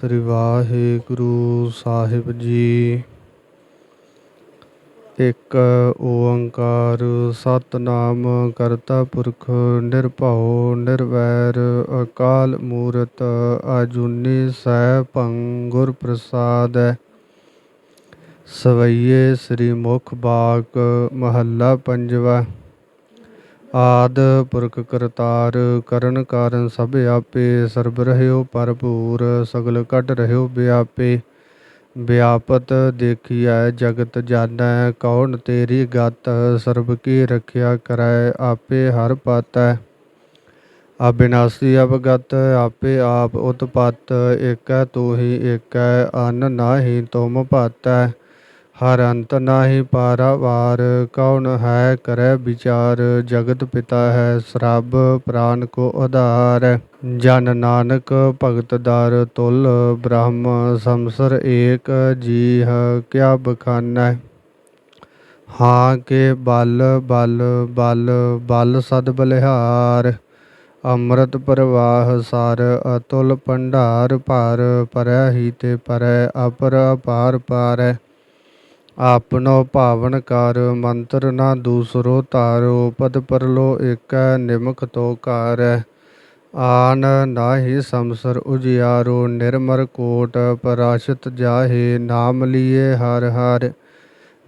ਸ੍ਰੀ ਵਾਹਿਗੁਰੂ ਸਾਹਿਬ ਜੀ। ਇੱਕ ਓੰਕਾਰ ਸਤਨਾਮ ਕਰਤਾ ਪੁਰਖ ਨਿਰਭਉ ਨਿਰਵੈਰ ਅਕਾਲ ਮੂਰਤ ਆਜੂਨੀ ਸੈਭੰ ਗੁਰ ਪ੍ਰਸਾਦੈ। ਸਵਈਏ ਸ੍ਰੀ ਮੁਖ ਬਾਗ ਮਹੱਲਾ ਪੰਜਵਾ। ਆਦ ਪੁਰਖ ਕਰਤਾਰ ਕਰਨ ਕਾਰਨ ਸਭ ਆਪੇ ਸਰਬ ਰਹਿਓ ਭਰਪੂਰ, ਸਗਲ ਘਟ ਰਹਿਓ ਵਿਆਪੇ। ਵਿਆਪਤ ਦੇਖੀਐ ਜਗਤ ਜਾਣੈ, ਕੌਣ ਤੇਰੀ ਗਤ ਸਰਬ ਕੀ ਰਖਿਆ ਕਰੈ, ਆਪੇ ਹਰ ਪਾਤੈ। ਅਬਿਨਾਸੀ ਅਵਗਤ ਆਪੇ ਆਪ ਉਤਪਤ, ਏਕੈ ਤੂ ਹੀ ਏਕੈ, ਅਨ ਨਾਹੀ ਤੁਮ ਭਾਤੈ ਹਰ ਅੰਤ ਨਾਹੀ ਪਾਰਾਵਾਰ ਕੌਣ ਹੈ ਕਰੈ ਵਿਚਾਰ, ਜਗਤ ਪਿਤਾ ਹੈ ਸਰਬ, ਪ੍ਰਾਨ ਕੋ ਆਧਾਰ। ਜਨ ਨਾਨਕ ਭਗਤ ਦਰ ਤੁਲ, ਬ੍ਰਹਮ ਸੰਸਰ ਏਕ ਜੀਹ, ਕਿਆ ਬਖਾਨੈ? ਹਾਂ ਕੇ ਬਲ ਬਲ ਬਲ ਬਲ ਸਦ ਬਲਿਹਾਰ। ਅੰਮ੍ਰਿਤ ਪ੍ਰਵਾਹ ਸਾਰ, ਅਤੁਲ ਭੰਡਾਰ ਭਰ, ਪਰੈ ਹੀ ਤੇ ਪਰੈ, ਅਪਰ ਅਪਾਰ ਪਾਰੈ। ਆਪਨੋ ਭਾਵਨ ਕਰ, ਮੰਤਰ ਨਾ ਦੂਸਰੋ ਧਾਰੋ, ਪਦ ਪਰਲੋ ਏਕੈ ਨਿਮਖ ਤੋ ਘਾਰੈ। ਆਨ ਨਾਹੀ ਸੰਸਰ ਉਜਿਆਰੋ, ਨਿਰਮਰ ਕੋਟ ਪਰਾਸ਼ਤ ਜਾਹੇ, ਨਾਮ ਲੀਏ ਹਰ ਹਰ।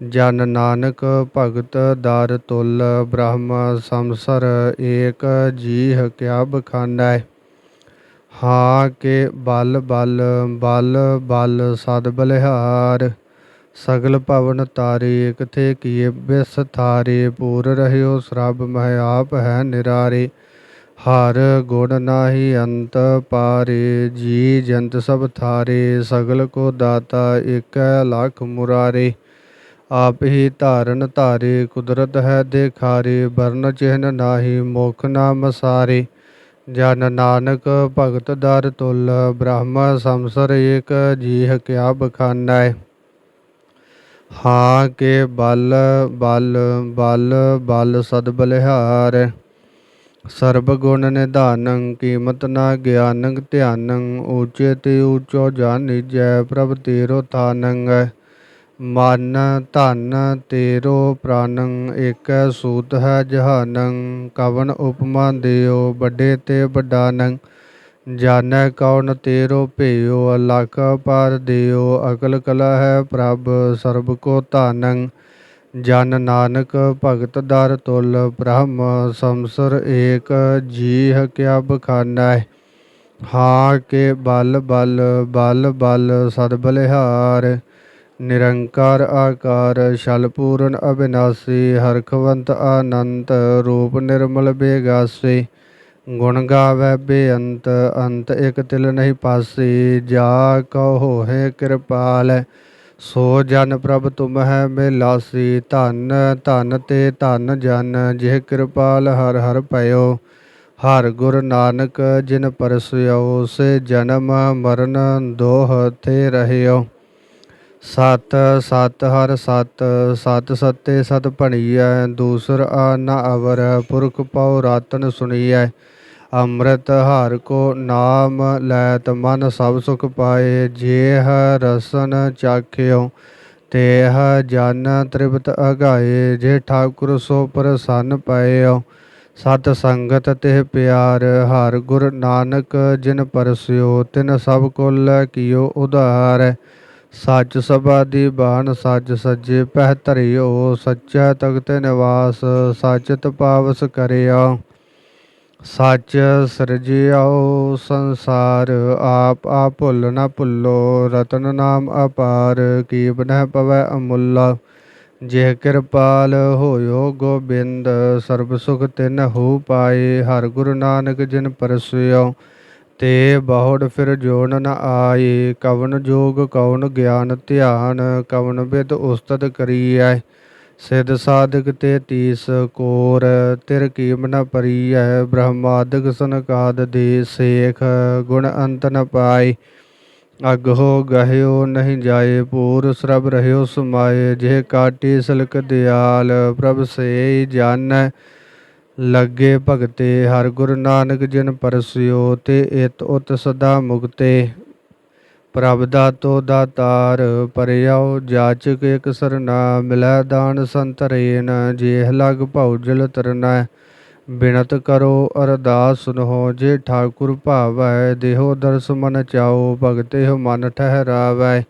ਜਨ ਨਾਨਕ ਭਗਤ ਦਰ ਤੁਲ, ਬ੍ਰਹਮ ਸੰਸਰ ਏਕ ਜੀਹ ਕਿਆ ਬਖਾਨੈ ਹਾਂ ਕੇ ਬਲ ਬਲ ਬਲ ਬਲ ਸਦ ਬਲਿਹਾਰ। ਸਗਲ ਭਵਨ ਤਾਰੇ ਕਿਥੇ ਕੀਏ ਬਿਸ ਥਾਰੇ, ਪੂਰ ਰਹਿਓ ਸਰਬ ਮਹਿ ਆਪ ਹੈ ਨਿਰਾਰੇ। ਹਰ ਗੁਣ ਨਾਹੀ ਅੰਤ ਪਾਰੇ, ਜੀ ਜੰਤ ਸਭ ਥਾਰੇ, ਸਗਲ ਕੋ ਦਾਤਾ ਇਕ ਲਖ ਮੁਰਾਰੇ। ਆਪ ਹੀ ਧਾਰਨ ਧਾਰੇ, ਕੁਦਰਤ ਹੈ ਦੇਖਾਰੇ ਬਰਨ ਚਿਹਨ ਨਾਹੀ, ਮੁਖ ਨਾਮ ਸਾਰੇ। ਜਨ ਨਾਨਕ ਭਗਤ ਦਰ ਤੁਲ, ਬ੍ਰਹਮ ਸੰਸਰ ਏਕ ਜੀਹ ਕਿਆ ਬਖਾਨੈ। ਹਾਂ ਕੇ ਬਲ ਬਲ ਬਲ ਬਲ ਸਦ ਬਲਿਹਾਰ। ਸਰਬ ਗੁਣ ਨਿਧਾਨੰ, ਕੀਮਤ ਨਾ ਗਿਆਨੰ, ਧਿਆਨੰ, ਊਚੇ ਤੇ ਊਚੋ ਜਾਣੀਜੈ ਪ੍ਰਭ ਤੇਰੋ ਥਾਨੰ। ਮਨ ਧਨ ਤੇਰੋ ਪ੍ਰਾਨੰ, ਏਕੈ ਸੂਤ ਹੈ ਜਹਾਨੰ। ਕਵਨ ਉਪਮਾ ਦਿਓ, ਵੱਡੇ ਤੇ ਵੱਡਾਨੰ। ਜਾਣੈ ਕੌਣ ਤੇਰੋ ਭੇਓ ਅਲਖ ਪਾਰ ਦਿਓ, ਅਕਲ ਕਲਾ ਹੈ ਪ੍ਰਭ, ਸਰਬ ਕੋ ਧਾਨੰ। ਜਨ ਨਾਨਕ ਭਗਤ ਦਰ ਤੁਲ, ਬ੍ਰਹਮ ਸੰਸਰ ਏਕ, ਜੀਹ ਕਿਆ ਬਖਾਨੈ। ਹਾਂ ਕੇ ਬਲ ਬਲ ਬਲ ਬਲ ਸਦ ਬਲਿਹਾਰ। ਨਿਰੰਕਾਰ ਆਕਾਰ, ਛਲ ਪੂਰਨ ਅਬਿਨਾਸੀ, ਹਰਖਵੰਤ ਆਨੰਤ, ਰੂਪ ਨਿਰਮਲ ਬੇਗਾਸੀ। ਗੁਣ ਗਾਵੇ ਬੇਅੰਤ, ਅੰਤ ਇਕ ਤਿਲ ਨਹੀਂ ਪਾਸੀ, ਜਾ ਕਹੋ ਹੈ ਕਿਰਪਾਲ, ਸੋ ਜਨ ਪ੍ਰਭ ਤੁਮ ਹੈ ਮਿਲਾਸੀ, ਧਨ ਧਨ ਤੇ ਧਨ ਜਨ, ਜਿਹ ਕਿਰਪਾਲ ਹਰ ਹਰ ਪਇਓ ਹਰ ਗੁਰ ਨਾਨਕ ਜਿਨ ਪਰਸਿਓ ਸੇ ਜਨਮ ਮਰਨ ਦੋਹ ਤੇ ਰਹਿਓ। ਸਤ ਸਤ ਹਰ ਸਤ ਸਤ ਸਤੇ ਸਤ ਭਣੀਐ, ਦੂਸਰ ਆ ਨ ਅਵਰ, ਪੁਰਖ ਪਉ ਰਾਤਨ ਸੁਣੀਐ। ਅੰਮ੍ਰਿਤ ਹਰ ਕੋ ਨਾਮ ਲੈਤ ਮਨ ਸਭ ਸੁਖ ਪਾਏ, ਜੇਹ ਰਸਨ ਚਾਖਿਓ, ਤੇਹ ਜਨ ਤ੍ਰਿਪਤ ਅਗਾਏ, ਜੇ ਠਾਕੁਰ ਸੋ ਪ੍ਰਸੰਨ ਪਇਓ ਸਤ ਸੰਗਤ ਤੇ ਪਿਆਰ, ਹਰ ਗੁਰ ਨਾਨਕ ਜਿਨ ਪਰਸਿਓ, ਤਿਨ ਸਭ ਕੁਲ ਕੀਓ ਉਧਾਰ। ਸੱਚ ਸਭਾ ਦੀ ਬਾਣ ਸੱਚ ਸੱਜੇ ਪਹਿ ਧਰਿਓ, ਸੱਚਾ ਤਖਤ ਨਿਵਾਸ ਸੱਚ ਤਪਾਵਸ ਕਰਿਓ ਸੱਚ ਸਿਰਜਿਓ ਸੰਸਾਰ, ਆਪ ਆ ਭੁੱਲ ਨਾ ਭੁੱਲੋ, ਰਤਨ ਨਾਮ ਅਪਾਰ ਕੀ ਬਨਹਿ ਪਵੈ ਅਮੁੱਲਾ। ਜੇ ਕਿਰਪਾਲ ਹੋਇਓ ਗੋਬਿੰਦ, ਸਰਬ ਸੁਖ ਤਿਨ ਹੋ ਪਾਏ, ਹਰ ਗੁਰੂ ਨਾਨਕ ਜਿਨ ਪਰਸਿਓ। ਤੇ ਬਹੁੜ ਫਿਰ ਜੋਨ ਨ ਆਏ ਕਵਨ ਜੋਗ ਕੌਣ ਗਿਆਨ ਧਿਆਨ, ਕਵਨ ਵਿਦ ਉਸਤਤ ਕਰੀਐ, ਸਿਧ ਸਾਧਕ ਤੇ ਤੀਸ ਕੋਰ, ਤਿਰ ਕੀਮ ਨ ਪਰੀਐ, ਬ੍ਰਹਮਾਦਿਕ ਸਨਕਾਦ ਦੇ ਸੇਖ, ਗੁਣ ਅੰਤ ਨ ਪਾਏ, ਅਗ ਹੋ ਗਹਿਓ ਨਹੀਂ ਜਾਏ, ਪੂਰ ਸਰਬ ਰਹਿਓ ਸਮਾਏ ਜੇ ਕਾਟੀ ਸਲਕ ਦਿਆਲ, ਪ੍ਰਭ ਸੇ ਜਨ ਲੱਗੇ ਭਗਤੇ, ਹਰ ਗੁਰ ਨਾਨਕ ਜਿਨ ਪਰਸਿਓ, ਤੇ ਇਤ ਉਤ ਸਦਾ ਮੁਕਤੇ। ਪ੍ਰਭ ਦਾਤੋ ਦਾਤਾਰ, ਪਰਿਆਉ ਜਾਚਕ ਇਕ ਸਰਨਾ ਮਿਲੈ ਦਾਨ ਸੰਤਰੇਨ ਜੇਹ ਲਗ ਭਉਜਲ ਤਰਨੈ। ਬਿਨਤ ਕਰੋ ਅਰਦਾਸ ਸੁਨਹੁ ਜੇ ਠਾਕੁਰ ਭਾਵੈ, ਦੇਹੋ ਦਰਸ ਮਨ ਚਾਓ, ਭਗਤਿ ਮਨ ਠਹਿਰਾਵੈ।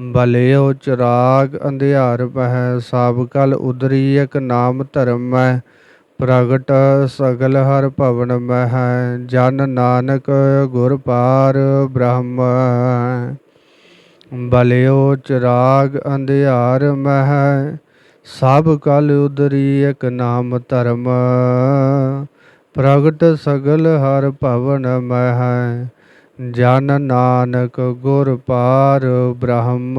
ਬਲਿਓ ਚਿਰਾਗ ਅੰਧਿਆਰ ਪਹਿ, ਸਾਬ ਕਲ ਉਦਰੀ ਇਕ ਨਾਮ ਧਰਮੈ। ਪ੍ਰਗਟ ਸਗਲ ਹਰ ਭਵਨ ਮਹਿ, ਜਨ ਨਾਨਕ ਗੁਰ ਪਾਰ ਬ੍ਰਹਮ। ਬਲਿਓ ਚਿਰਾਗ ਅੰਧਿਆਰ ਮਹਿ, ਸਭ ਕਲ ਉਦਰੀ ਇਕ ਨਾਮ ਧਰਮ। ਪ੍ਰਗਟ ਸਗਲ ਹਰ ਭਵਨ ਮਹਿ, ਜਨ ਨਾਨਕ ਗੁਰ ਪਾਰ ਬ੍ਰਹਮ।